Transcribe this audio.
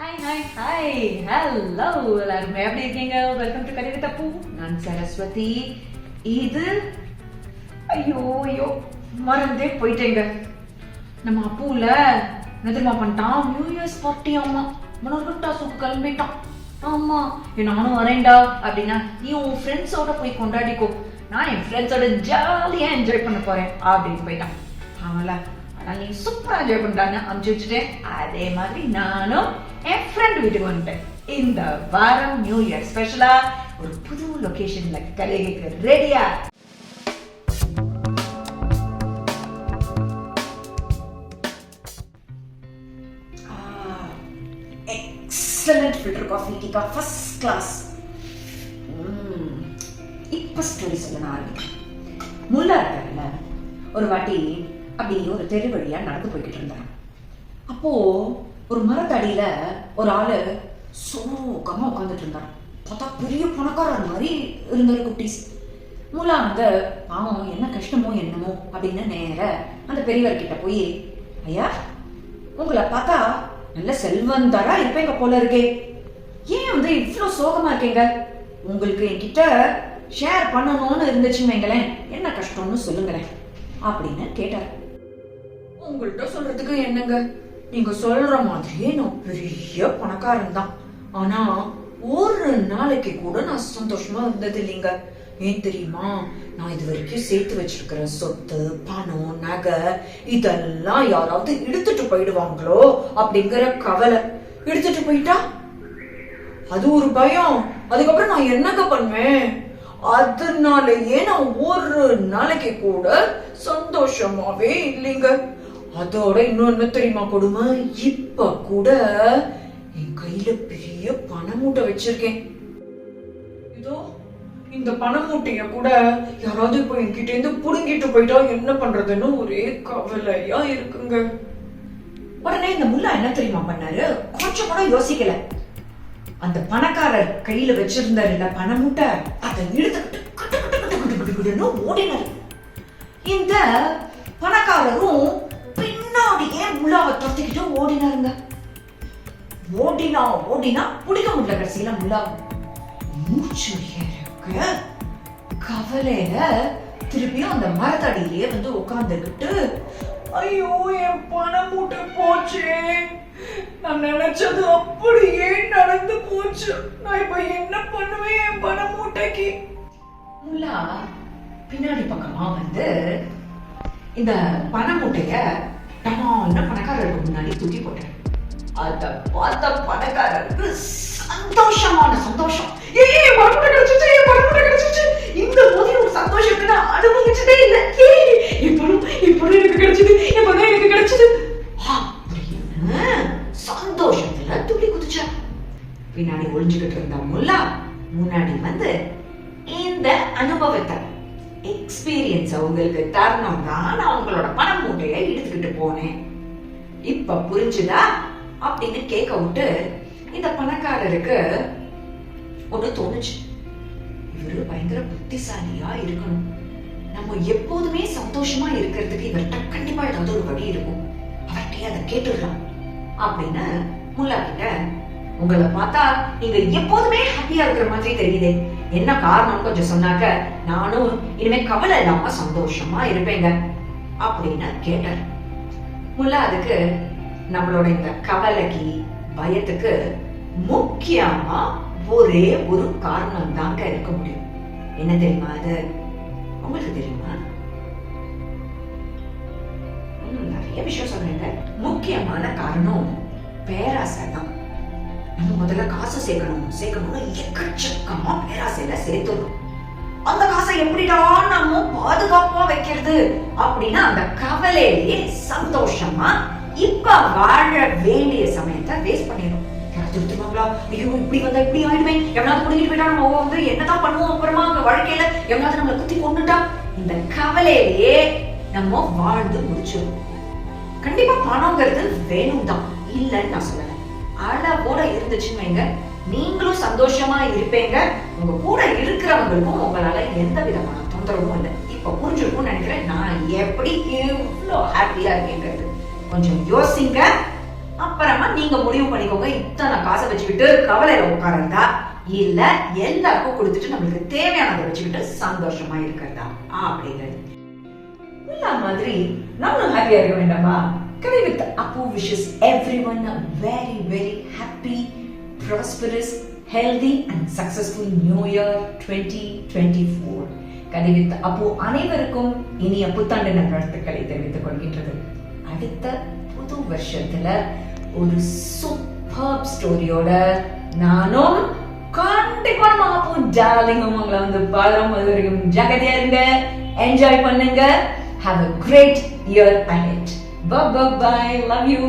Hi hi hi hello எல்லாருமே எப்படி இருக்கீங்க? வெல்கம் டு கடித தப்பு நான் சரஸ்வதி. இது ஐயோ ஐயோ மறந்தே போயிட்டேங்க. நம்ம அப்பூல என்ன பண்ணிட்டான்? நியூ இயர்ஸ் பார்ட்டி ஆமா மனோர்கிட்டா சுக்கு கிளம்பிட்டான். ஆமா நானும் வரேன்டா அப்படின்னா நீ உன் ஃப்ரெண்ட்ஸோட போய் கொண்டாடிக்கோ. நான் என் ஃப்ரெண்ட்ஸோட ஜாலியா என்ஜாய் பண்ண போறேன் அப்படின்னு போயிட்டான். ஆமால ஆனால் நீ சூப்பரா என்ஜாய் பண்ணிட்டான்னு அனுப்பிச்சு வச்சுட்டேன். அதே மாதிரி நானும் என் ஃப்ரெண்ட் வீட்டுக்கு வந்துட்டேன். இந்த வாரம் நியூ இயர் ஸ்பெஷலா ஒரு புது லொகேஷன்ல கலைகளுக்கு ரெடியா எக்ஸலண்ட் ஃபில்டர் காஃபி டீக்கா ஃபர்ஸ்ட் கிளாஸ் இப்போ ஸ்டோரி சொல்ல நான் ஆரம்பிக்கிறேன். முல்லா இருக்காருல்ல ஒரு வாட்டி அப்படி ஒரு தெரு வழியா நடந்து போய்கிட்டு இருந்தாங்க. அப்போ ஒரு மரத்தடியில ஒரு ஆளு சோகமா உட்காந்துட்டு இருந்தார் பார்த்தா பெரிய பணக்காரர் மாதிரி இருந்தாரு குட்டீஸ். மூலா வந்து பாவம் என்ன கஷ்டமோ என்னமோ அப்படின்னு நேர அந்த பெரியவர்கிட்ட போய் ஐயா உங்களை பார்த்தா நல்ல செல்வந்தரா இருப்பேங்க போல இருக்கே. ஏன் வந்து இவ்வளோ சோகமா இருக்கீங்க? உங்களுக்கு என்கிட்ட ஷேர் பண்ணணும்னு இருந்துச்சுன்னு வைங்களேன். என்ன கஷ்டம்னு சொல்லுங்களேன். அப்படின்னு கேட்டார். உங்கள்கிட்ட சொல்றதுக்கு என்னங்க? நீங்க சொல்ற மாதிரியே நான் பெரிய பணக்காரன் தான். ஆனா ஒரு நாளைக்கு கூட நான் சந்தோஷமா இருந்தது இல்லைங்க ஏன் தெரியுமா? நான் இது வரைக்கும் சேர்த்து வச்சிருக்கிற சொத்து பணம் நகை இதெல்லாம் யாராவது எடுத்துட்டு போயிடுவாங்களோ அப்படிங்கிற கவலை. எடுத்துட்டு போயிட்டா? அது ஒரு பயம். அதுக்கப்புறம் நான் என்னங்க பண்ணுவேன்? அதனாலயே நான் ஒரு நாளைக்கு கூட சந்தோஷமாவே இல்லைங்க. அதோட இன்னொன்னு தெரியுமா கொடுமை? இப்ப கூட என் கையில பெரிய பண மூட்டை வச்சிருக்கேன். இதோ இந்த பண மூட்டைய கூட யாராவது இப்போ என்கிட்ட இருந்து புடுங்கிட்டு போயிட்டா என்ன பண்றதுன்னு ஒரே கவலையா இருக்குங்க. உடனே இந்த முல்லா என்ன தெரியுமா பண்ணாரு? கொஞ்சம் கூட யோசிக்கல. அந்த பணக்காரர் கையில வச்சிருந்தாரு இல்ல பண மூட்டை அதை இழுத்துக்கிட்டு ஓடினார். இந்த பணக்காரரும் அப்படியே உள்ள அவ துரத்திக்கிட்டு ஓடினாருங்க ஓடினா ஓடினா பிடிக்க முடியல கடைசியில முல்லா மூச்சு கவலையில திருப்பியும் அந்த மரத்தடியிலேயே வந்து உட்காந்துக்கிட்டு ஐயோ என் பணம் மூட்டை போச்சே. நான் நினைச்சது அப்படியே நடந்து போச்சு. நான் இப்ப என்ன பண்ணுவேன் என் பணம் மூட்டைக்கு? முல்லா பின்னாடி பக்கமா வந்து இந்த பண மூட்டைய என்ன பணக்காரருக்கு முன்னாடி தூக்கி போட்டேன். அத பார்த்த பணக்காரருக்கு சந்தோஷமான சந்தோஷம். ஏய் என் கிடைச்சிச்சு ஏய் பண கிடைச்சிச்சு இந்த மாதிரி ஒரு சந்தோஷத்தை நான் அனுபவிச்சதே இல்லை. ஏய் என் பணம் எனக்கு கிடைச்சது என் எனக்கு கிடைச்சது. அப்படின்னு சந்தோஷத்துல துள்ளி குதிச்சா. பின்னாடி ஒளிஞ்சுக்கிட்டு இருந்த முல்லா முன்னாடி வந்து இந்த அனுபவத்தை எக்ஸ்பீரியன்ஸ் உங்களுக்கு தரணும் தான் நான் உங்களோட பணம் மூட்டையை எடுத்துக்கிட்டு போனேன். இப்ப புரிஞ்சுதா? அப்படின்னு கேட்க விட்டு இந்த பணக்காரருக்கு ஒண்ணு தோணுச்சு. இவரு பயங்கர புத்திசாலியா இருக்கணும். நம்ம எப்போதுமே சந்தோஷமா இருக்கிறதுக்கு இவர்கிட்ட கண்டிப்பா ஏதாவது ஒரு வழி இருக்கும். அவர்கிட்டயே அதை கேட்டுடலாம் அப்படின்னு முல்லா கிட்ட உங்களை பார்த்தா நீங்க எப்போதுமே ஹாப்பியா இருக்கிற மாதிரி தெரியுதே. என்ன காரணம் கொஞ்சம் சொன்னாக்க நானும் இனிமே கவலை இல்லாம சந்தோஷமா இருப்பேங்க. அப்படின்னு கேட்டார். முல்லா அதுக்கு நம்மளோட இந்த கவலைக்கு பயத்துக்கு முக்கியமா ஒரே ஒரு காரணம் தாங்க இருக்க முடியும். என்ன தெரியுமா அது? உங்களுக்கு தெரியுமா? நிறைய விஷயம் சொல்றீங்க. முக்கியமான காரணம் பேராசை தான் நம்ம முதல்ல காசு சேர்க்கணும். சேர்க்கணும்னு எக்கச்சக்கமா பேராசையில சேர்த்துடும் அந்த காசை எப்படிடா நம்ம பாதுகாப்பா வைக்கிறது? அப்படின்னா அந்த கவலையிலேயே சந்தோஷமா இப்ப வாழ வேண்டிய சமயத்தை வேஸ்ட் பண்ணிடும் யாராவது ஐயோ இப்படி வந்தா இப்படி ஆயிடுமே. எவனாவது முடிஞ்சிட்டு போயிட்டா நம்ம வந்து என்னதான் பண்ணுவோம் அப்புறமா அவங்க வாழ்க்கையில? எவனாவது நம்மளை குத்தி கொண்டுட்டா இந்த கவலையிலேயே நம்ம வாழ்ந்து முடிச்சிடும் கண்டிப்பா பணங்கிறது வேணும் தான் இல்லைன்னு நான் சொல்லல. அளவோட இருந்துச்சுன்னு வைங்க. நீங்களும் சந்தோஷமா இருப்பீங்க. உங்க கூட இருக்கிறவங்களுக்கும் உங்களால எந்த விதமான தொந்தரவும் இல்லை. இப்ப புரிஞ்சிருக்கும்னு நினைக்கிறேன். நான் எப்படி இவ்வளோ ஹாப்பியா இருக்கேங்கிறது கொஞ்சம் யோசிங்க. அப்புறமா நீங்க முடிவு பண்ணிக்கோங்க. இத்தனை காசை வச்சுக்கிட்டு கவலையில உட்காரதா இல்ல எல்லாருக்கும் கொடுத்துட்டு நம்மளுக்கு தேவையானதை வச்சுக்கிட்டு சந்தோஷமா இருக்கிறதா? அப்படிங்கிறது. முல்லா மாதிரி நம்மளும் ஹாப்பியா இருக்க வேண்டாமா? கதை with Appu wishes everyone a very very happy prosperous, healthy and successful New year twenty twenty four அனைவருக்கும் இனிய புத்தாண்டு நல்வாழ்த்துக்களை தெரிவித்துக் கொள்கின்றது அடுத்த புது வருஷத்துல ஒரு சூப்பர் ஸ்டோரியோட நானும் கண்டிப்பா நம்ம அப்பு டார்லிங்கும் உங்களை வந்து பாக்குறோம் அது வரைக்கும் ஜாக்கிரதையா இருங்க என்ஜாய் பண்ணுங்க Have a great year ahead. Bye bye bye. Love you.